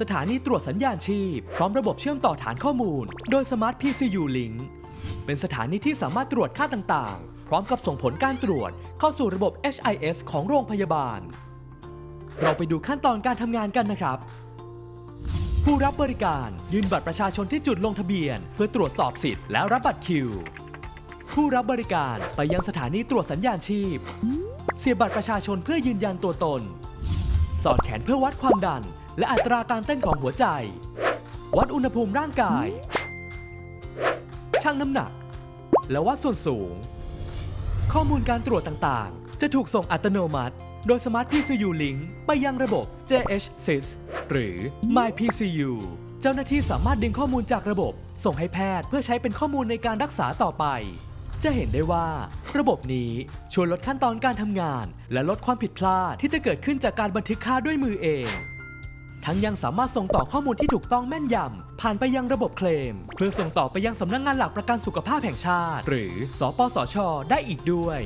สถานีตรวจสัญญาณชีพ พร้อมระบบเชื่อมต่อฐานข้อมูล โดย Smart PCU Link เป็นสถานีที่สามารถตรวจค่าต่างๆ พร้อมกับส่งผลการตรวจเข้าสู่ระบบ HIS ของโรงพยาบาล เราไปดูขั้นตอนการทำงานกันนะครับ ผู้รับบริการยืนบัตรประชาชนที่จุดลงทะเบียน เพื่อตรวจสอบสิทธิ์แล้วรับบัตรคิว ผู้รับบริการไปยังสถานีตรวจสัญญาณชีพ เสียบบัตรประชาชนเพื่อยืนยันตัวตน สอดแขนเพื่อวัดความดัน และอัตราการเต้นของหัวใจ วัดอุณหภูมิร่างกาย ชั่งน้ำหนัก และวัดส่วนสูง ข้อมูลการตรวจต่างๆ จะถูกส่งอัตโนมัติ โดย Smart PCU Link ไปยังระบบ JHSys หรือ MyPCU เจ้าหน้าที่สามารถดึงข้อมูลจากระบบ ส่งให้แพทย์เพื่อใช้เป็นข้อมูลในการรักษาต่อไป จะเห็นได้ว่า ระบบนี้ช่วยลดขั้นตอนการทำงาน และลดความผิดพลาดที่จะเกิดขึ้นจากการบันทึกค่าด้วยมือเอง ทั้งยังสามารถส่งต่อข้อมูลที่ถูกต้องแม่นยำ ผ่านไปยังระบบเคลม เพื่อส่งต่อไปยังสำนักงงานหลักประกันสุขภาพแห่งชาติ หรือ สปสช ได้อีกด้วย